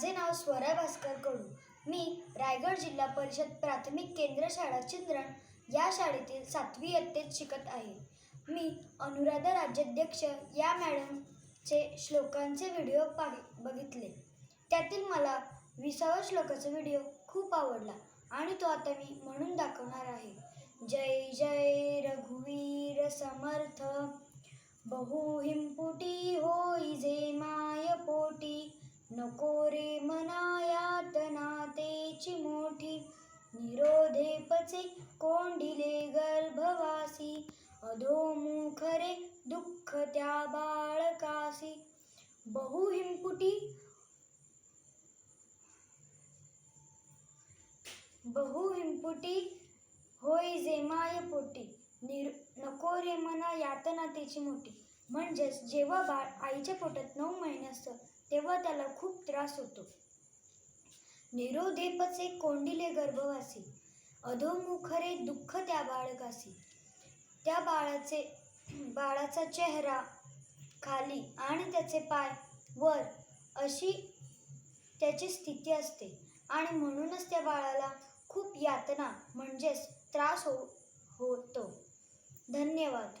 माझे नाव स्वरा भास्कर कडू मी रायगड जिल्हा परिषद प्राथमिक केंद्र शाळा चिंद्रण या शाळेतील सातवी इयत्तेत शिकत आहे. मी अनुराधा राज्याध्यक्ष या मॅडमचे श्लोकांचे व्हिडिओ पाहि बघितले. त्यातील मला विसावा श्लोकाचा व्हिडिओ खूप आवडला आणि तो आता मी म्हणून दाखवणार आहे. जय जय रघुवीर समर्थ बहुहिंपुटी नको रे मनायातना तेची मोठी. निरोधेपचे कोंडिले गर्भवासी. अधोमुख रे दुःख त्या बाळकासी. बहुहिंपुटी बहुहिंपुटी होय जे मायपोटी. निर नको रे मना यातना त्याची मोठी. म्हणजेच जेव्हा बाळ आईच्या पोटात नऊ महिने असतं तेव्हा त्याला खूप त्रास होतो. निरोदेपचे कोंडिले गर्भवासी अधोमुखरे दुःख त्या बाळकासी त्या बाळाचे बाळाचा चेहरा खाली आणि त्याचे पाय वर अशी त्याची स्थिती असते. आणि म्हणूनच त्या बाळाला खूप यातना म्हणजेच त्रास हो होतो. धन्यवाद.